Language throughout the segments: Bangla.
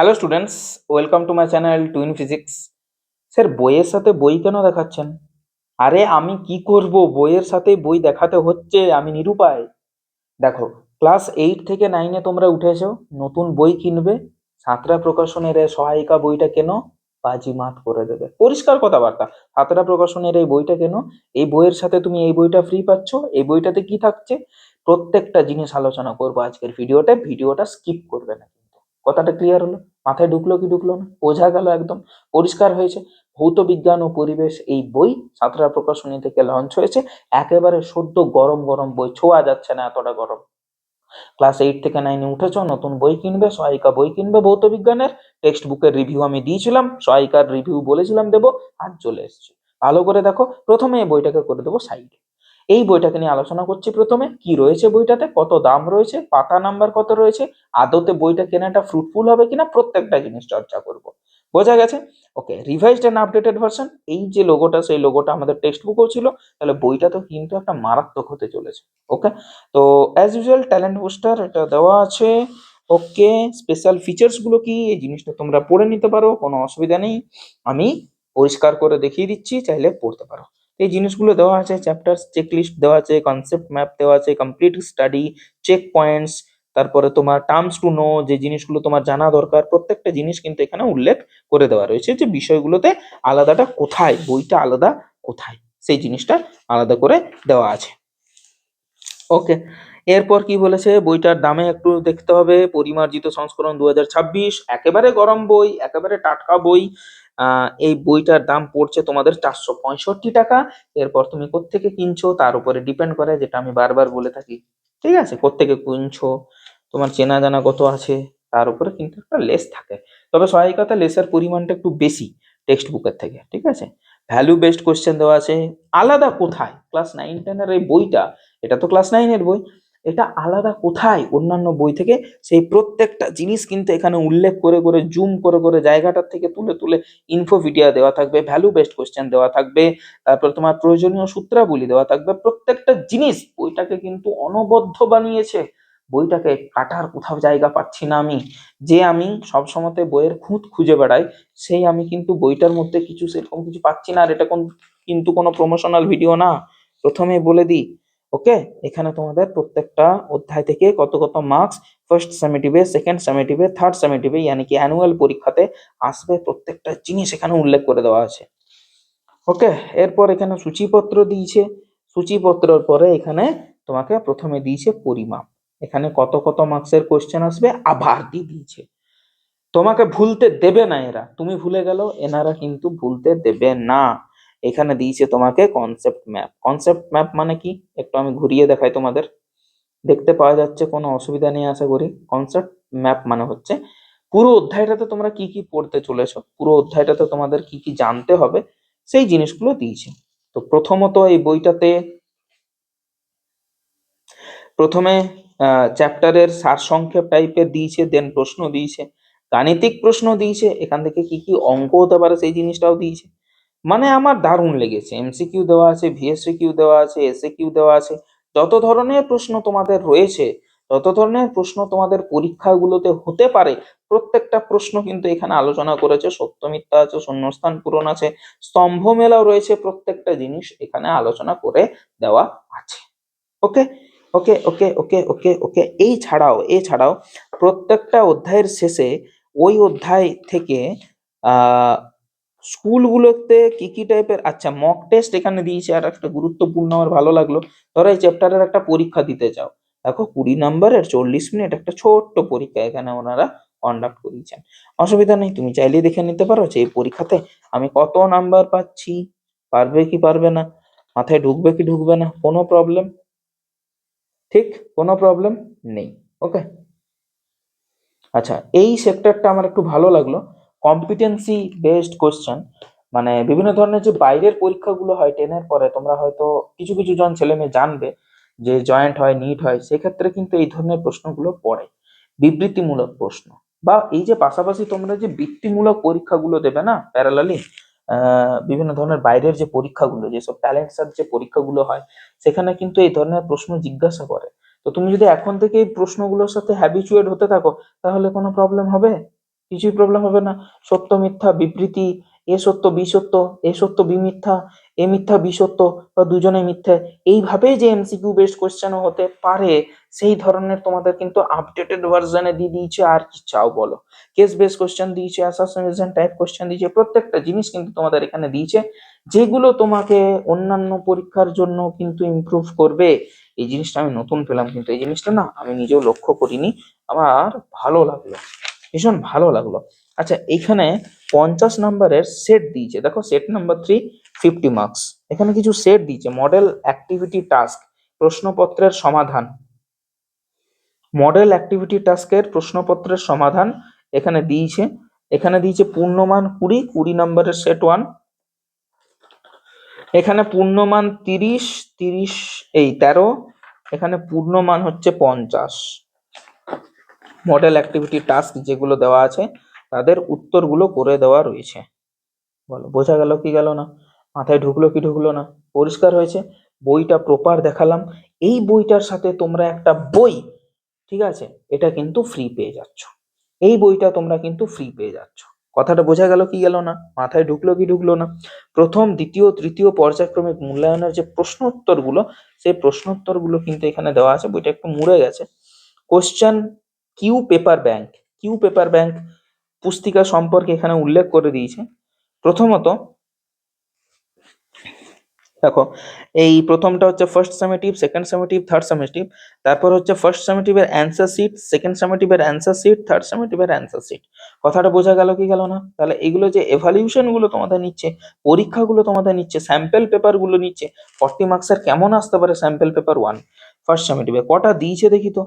Hello students, welcome to my channel Twin Physics. Sir, বইয়ের সাথে বই কেন দেখাচ্ছেন? আরে, আমি কি করব? বইয়ের সাথে বই দেখাতে হচ্ছে, আমি নিরুপায়। দেখো, ক্লাস এইট থেকে নাইনে তোমরা উঠেছো নতুন বই কিনবে, সাঁতরা প্রকাশনের সহায়িকা বইটা কেন? বাজিমাত করে দেবে। পরিষ্কার কথাবার্তা, সাঁতরা প্রকাশনের এই বইটা কেন? এই বইয়ের সাথে তুমি এই বইটা ফ্রি পাচ্ছ, এই বইটাতে কি থাকছে? প্রত্যেকটা জিনিস আলোচনা করব আজকের ভিডিওতে, ভিডিওটা স্কিপ করবে না। কথাটা ক্লিয়ার হলো? মাথায় ঢুকলো কি ঢুকলো না? বোঝা গেল একদম। পরিষ্কার হয়েছে। ভৌত বিজ্ঞান ও পরিবেশ এই বই সাঁতরা প্রকাশনী থেকে লঞ্চ হয়েছে। একেবারে সদ্য গরম গরম বই। ছোঁয়া যাচ্ছে না এতটা গরম। ক্লাস এইট থেকে নাইনে উঠেছ, নতুন বই কিনবে, সহায়িকা বই কিনবে ভৌত বিজ্ঞানের। টেক্সট বুকের রিভিউ আমি দিয়েছিলাম, সহায়িকার রিভিউ বলেছিলাম দেবো আজ চলে এসেছি। ভালো করে দেখো, প্রথমে এই বইটাকে করে দেবো সাইডে এই বইটাকে নিয়ে আলোচনা করছি প্রথমে। কি রয়েছে বইটাতে? কত দাম রয়েছে? পাতা নাম্বার কত রয়েছে? আদতে বইটা কেনাটা ফ্রুটফুল হবে কিনা? প্রত্যেকটা জিনিস চর্চা করব। বোঝা গেছে? Okay revised and updated version এই যে লোগোটা সেই লোগোটা আমাদের টেক্সট বুকও ছিল। তাহলে বইটা তো কিন্তু একটা মারাত্মক হতে চলেছে। ওকে তো অ্যাজ ইউজুয়াল ট্যালেন্ট বুস্টার এটা দেওয়া আছে। ওকে স্পেশাল ফিচার্সগুলো কি? এই জিনিসটা তোমরা পড়ে নিতে পারো, কোনো অসুবিধা নেই। আমি পরিষ্কার করে দেখিয়ে দিচ্ছি, চাইলে পড়তে পারো। এই জিনিসগুলো দেওয়া আছে চ্যাপ্টার চেকলিস্ট দেওয়া আছে কনসেপ্ট ম্যাপ দেওয়া আছে কমপ্লিট স্টাডি চেক পয়েন্টস তারপরে তোমার টার্মস টু নো যে জিনিসগুলো তোমার জানা দরকার, প্রত্যেকটা জিনিস কিন্তু এখানে উল্লেখ করে দেওয়া রয়েছে যে বিষয়গুলোতে আলাদাটা কোথায়, বইটা আলাদা কোথায়, সেই জিনিসটা আলাদা করে দেওয়া আছে। ওকে, এরপর কি বলেছে? বইটার দামে একটু দেখতে হবে। পরিমার্জিত সংস্করণ দু হাজার ছাব্বিশ, একেবারে গরম বই, একেবারে টাটকা বই এই বইটার দাম পড়ছে তোমাদের চারশো পঁয়ষট্টি টাকা। এরপর তুমি কোত্থেকে কিনছো, তার উপরে ডিপেন্ড করে যেটা আমি বারবার বলে থাকি। ঠিক আছে? কোত্থেকে কিনছো, তোমার চেনা জানা কত আছে, তার উপরে কিন্তু একটা লেস থাকে। তবে সহায়িকাতে লেসের পরিমাণটা একটু বেশি টেক্সট বুকের থেকে, ঠিক আছে? ভ্যালু বেসড কোশ্চেন দেওয়া আছে, আলাদা কোথায়? ক্লাস নাইন টেনের এই বইটা, এটা তো ক্লাস নাইনের বই। এটা আলাদা কোথায় অন্যান্য বই থেকে? সেই প্রত্যেকটা জিনিস কিন্তু এখানে উল্লেখ করে করে, জুম করে করে জায়গাটার থেকে তুলে তুলে ইনফোভিডিয়া দেওয়া থাকবে ভ্যালু বেসড কোশ্চেন দেওয়া থাকবে, তারপর তোমার প্রয়োজনীয় সূত্রাবলী দেওয়া থাকবে, প্রত্যেকটা জিনিস বইটাকে কিন্তু অনবদ্য বানিয়েছে। বইটাকে কাটার কোথাও জায়গা পাচ্ছি না আমি। যে আমি সবসময়তে বইয়ের খুঁত খুঁজে বেড়াই, সেই আমি কিন্তু বইটার মধ্যে কিছু সেরকম কিছু পাচ্ছি না, আর এটা কোন, কিন্তু কোনো প্রমোশনাল ভিডিও না। প্রথমে বলে দিই ওকে এখানে তোমাদের প্রত্যেকটা অধ্যায় থেকে কত কত মার্কস ফার্স্ট সেমেটিভে সেকেন্ড সেমেটিভে থার্ড সেমেটিভে ইয়ানি কি অ্যানুয়াল পরীক্ষাতে আসবে প্রত্যেকটা জিনিস এখানে উল্লেখ করে দেওয়া আছে। ওকে এরপর এখানে সূচিপত্র দিয়েছে। সূচিপত্রর পরে এখানে তোমাকে প্রথমে দিয়েছে পরিমাপ। এখানে কত কত মার্কসের কোশ্চেন আসবে, আবার দিয়ে দিয়েছে। তোমাকে ভুলতে দেবে না এরা। তুমি ভুলে গেল এনারা কিন্তু ভুলতে দেবে না। এখানে দিয়েছে তোমাকে কনসেপ্ট ম্যাপ কনসেপ্ট ম্যাপ মানে কি? একটু আমি ঘুরিয়ে দেখাই তোমাদের। দেখতে পাওয়া যাচ্ছে কোনো অসুবিধা নেই, আশা করি। কনসেপ্ট ম্যাপ মানে হচ্ছে পুরো অধ্যায়টাতে তোমরা কি কি পড়তে চলেছো, পুরো অধ্যায়টাতে তোমাদের কি কি জানতে হবে, সেই জিনিসগুলো দিয়েছে। তো প্রথমত এই বইটাতে প্রথমে চ্যাপ্টারের সারসংক্ষেপ টাইপের দিয়েছে দেন প্রশ্ন দিয়েছে। গাণিতিক প্রশ্ন দিয়েছে, এখান থেকে কি কি অঙ্ক হতে পারে সেই জিনিসটাও দিয়েছে। মানে আমার দারুণ লেগেছে। এমসিকিউ দেওয়া আছে ভিএসসি কিউ দেওয়া আছে এসএ কিউ দেওয়া আছে। যত ধরনের প্রশ্ন তোমাদের রয়েছে, যত ধরনের প্রশ্ন তোমাদের পরীক্ষাগুলোতে হতে পারে, প্রত্যেকটা প্রশ্ন কিন্তু এখানে আলোচনা করেছে, সত্য মিথ্যা আছে, শূন্যস্থান পূরণ আছে, স্তম্ভ মেলাও রয়েছে, প্রত্যেকটা জিনিস এখানে আলোচনা করে দেওয়া আছে। ওকে ওকে ওকে ওকে ওকে ওকে এই ছাড়াও এছাড়াও প্রত্যেকটা অধ্যায়ের শেষে ওই অধ্যায় থেকে স্কুলগুলোতে কি কি টাইপের আচ্ছা মক টেস্ট এখানে দিয়েছে আর একটা গুরুত্বপূর্ণ আমার ভালো লাগল। ধরো এই চ্যাপ্টারের একটা পরীক্ষা দিতে চাও। দেখো, কুড়ি নাম্বারের চল্লিশ মিনিট একটা ছোট্ট পরীক্ষা এখানে ওনারা কন্ডাক্ট করিয়েছেন অসুবিধা নেই, তুমি চাইলেই দেখে নিতে পারো যে এই পরীক্ষাতে আমি কত নাম্বার পাচ্ছি, পারবে কি পারবে না, মাথায় ঢুকবে কি ঢুকবে না, কোনো প্রবলেম ঠিক, কোনো প্রবলেম নেই ওকে আচ্ছা এই সেক্টরটা আমার একটু ভালো লাগল। কম্পিটেন্সি বেসড কোশ্চেন মানে বিভিন্ন ধরনের যে বাইরের পরীক্ষাগুলো হয় টেনের পরে, তোমরা হয়তো কিছু কিছু জন ছেলে মেয়ে জানবে যে জয়েন্ট হয় নিট হয়, সেক্ষেত্রে কিন্তু এই ধরনের প্রশ্নগুলো পড়ে। বিবৃতিমূলক প্রশ্ন। বা এই যে পাশাপাশি তোমরা যে বৃত্তিমূলক পরীক্ষাগুলো দেবে না প্যারালালি বিভিন্ন ধরনের বাইরের যে পরীক্ষাগুলো, যেসব ট্যালেন্ট সার যে পরীক্ষাগুলো হয়, সেখানে কিন্তু এই ধরনের প্রশ্ন জিজ্ঞাসা করে। তো তুমি যদি এখন থেকে এই প্রশ্নগুলোর সাথে হ্যাবিচুয়েট হতে থাকো, তাহলে কোনো প্রবলেম হবে? কিছুই প্রবলেম হবে না। সত্য, মিথ্যা, বিবৃতি, এ সত্য, বি সত্য, এ সত্য, বি মিথ্যা, এ মিথ্যা, বি সত্য বা দুজনে মিথ্যা। এইভাবে যে এমসিকিউ বেসড কোশ্চেন হতে পারে, সেই ধরনের তোমাদের কিন্তু আপডেটেড ভার্সনে দিয়ে দিয়েছে। আর কি চাও বলো? কেস বেস কোশ্চেন দিয়েছে অ্যাসাসিনেশন টাইপ কোশ্চেন দিয়েছে, প্রত্যেকটা জিনিস কিন্তু তোমাদের এখানে দিয়েছে, যেগুলো তোমাকে অন্যান্য পরীক্ষার জন্য কিন্তু ইমপ্রুভ করবে। এই জিনিসটা আমি নতুন পেলাম কিন্তু, এই জিনিসটা না আমি নিজেও লক্ষ্য করিনি। আমার ভালো লাগল। ভীষণ ভালো লাগল। আচ্ছা এখানে পঞ্চাশ নাম্বারের সেট দিয়েছে। দেখো set number three fifty marks এখানে কিছু সেট দিয়েছে। মডেল অ্যাক্টিভিটি টাস্ক প্রশ্নপত্রের সমাধান। মডেল অ্যাক্টিভিটি টাস্কের প্রশ্নপত্রের সমাধান এখানে দিয়েছে। এখানে দিয়েছে পূর্ণমান কুড়ি কুড়ি নম্বরের সেট ওয়ান এখানে পূর্ণমান তিরিশ তিরিশ, এই তেরো। এখানে পূর্ণমান হচ্ছে পঞ্চাশ। মডেল অ্যাক্টিভিটি টাস্ক যেগুলো দেওয়া আছে, তাদের উত্তরগুলো করে দেওয়া রয়েছে। বলো, বোঝা গেল কি গেল না? মাথায় ঢুকলো কি ঢুকলো না? পরিষ্কার হয়েছে? বইটা প্রপার দেখালাম। এই বইটার সাথে তোমরা একটা বই, ঠিক আছে? এটা কিন্তু ফ্রি পেয়ে যাচ্ছ। এই বইটা তোমরা কিন্তু ফ্রি পেয়ে যাচ্ছ। কথাটা বোঝা গেল কি গেল না? মাথায় ঢুকলো কি ঢুকলো না? প্রথম, দ্বিতীয়, তৃতীয় পর্যায়ক্রমিক মূল্যায়নের যে প্রশ্নোত্তরগুলো, সেই প্রশ্নোত্তরগুলো কিন্তু এখানে দেওয়া আছে। বইটা একটু মুড়ে গেছে। Question Q paper bank, Q paper bank পুস্তিকা সম্পর্কে এখানে উল্লেখ করে দিয়েছে। প্রথমত, দেখো, এই প্রথমটা হচ্ছে first summative second summative third summative তারপর হচ্ছে ফার্স্ট সেমেটিভের অ্যান্সার সিট সেকেন্ড সেমেটিভের অ্যান্সার সিট থার্ড সেমেটিভের অ্যান্সার সিট কথাটা বোঝা গেল কি গেল না? তাহলে এগুলো যে এভালিউশনগুলো তোমাদের নিচ্ছে, পরীক্ষাগুলো তোমাদের নিচ্ছে স্যাম্পেল পেপারগুলো নিচ্ছে ফর্টি মার্কসের কেমন আসতে পারে স্যাম্পেল পেপার ওয়ান ফার্স্ট সেমেটিভে কটা দিয়েছে দেখি তো?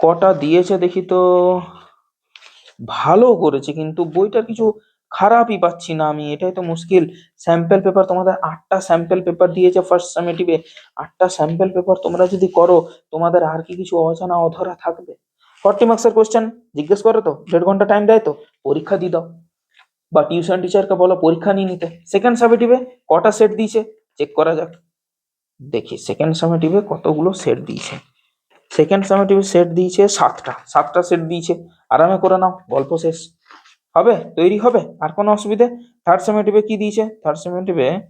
কটা দিয়েছে দেখি তো। ভালো করেছে কিন্তু বইটার কিছু খারাপই পাচ্ছি না আমি। এটাই তো মুশকিল। স্যাম্পেল পেপার তোমাদের আটটা স্যাম্পেল পেপার দিয়েছে ফার্স্ট সামেটিভে আটটা স্যাম্পেল পেপার তোমরা যদি করো, তোমাদের আর কি কিছু অজানা অধরা থাকবে? ফর্টি মার্কসের কোয়েশ্চেন জিজ্ঞেস করো তো। দেড় ঘণ্টা টাইম দেয় তো। পরীক্ষা দিয়ে দাও। বা টিউশন টিচারকে বলো, পরীক্ষা নিয়ে নিতে। সেকেন্ড সামেটিভে কটা সেট দিয়েছে? চেক করা যাক। দেখি সেকেন্ড সামেটিভে কতগুলো সেট দিয়েছে। সেকেন্ড সামেটিভে সেট দিয়েছে সাতটা। সাতটা সেট দিয়েছে। আরামে করে নাও, গল্প শেষ। হবে? তৈরি হবে? আর কোনো অসুবিধে? থার্ড সেমেটিভে কি দিয়েছে? থার্ড সেমেটিভে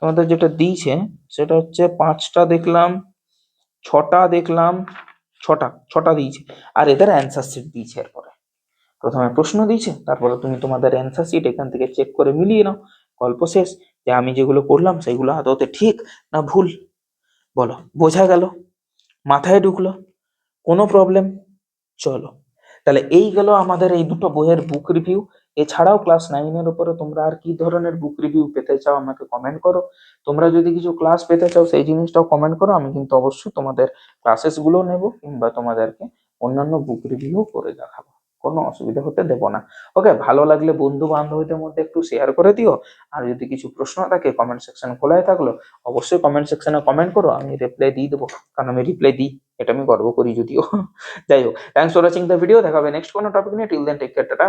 তোমাদের যেটা দিয়েছে, সেটা হচ্ছে পাঁচটা দেখলাম, ছটা দেখলাম, ছটা ছটা দিয়েছে। আর এদের অ্যান্সার শিট দিয়েছে এরপরে। প্রথমে প্রশ্ন দিয়েছে, তারপরে তুমি তোমাদের অ্যান্সার শিট এখান থেকে চেক করে মিলিয়ে নাও। গল্প শেষ। যে আমি যেগুলো করলাম সেগুলো আদতে ঠিক না ভুল? বলো, বোঝা গেল? মাথায় ঢুকলো। কোনো প্রবলেম চলো। তাহলে এই গেল আমাদের এই দুটো বইয়ের বুক রিভিউ এছাড়াও ক্লাস নাইনের উপরে তোমরা আর কি ধরনের বুক রিভিউ পেতে চাও আমাকে কমেন্ট করো। তোমরা যদি কিছু ক্লাস পেতে চাও, সেই জিনিসটাও কমেন্ট করো। আমি কিন্তু অবশ্যই তোমাদের ক্লাসেসগুলো নেব কিংবা তোমাদেরকে অন্যান্য বুক রিভিউ করে দেখাবো। কোনো অসুবিধা হতে দেব না। ওকে ভালো লাগলে বন্ধু বান্ধবীদের মধ্যে একটু শেয়ার করে দিও। আর যদি কিছু প্রশ্ন থাকে কমেন্ট সেকশন খোলাই থাকল, অবশ্যই কমেন্ট সেকশনে কমেন্ট করো, আমি রিপ্লাই দিয়ে দেবো। কারণ আমি রিপ্লাই দিই, এটা আমি গর্ব করি যদিও। যাই হোক thanks for watching the video দেখাবে নেক্সট কোনো টপিক নিয়ে। Till then take care tata.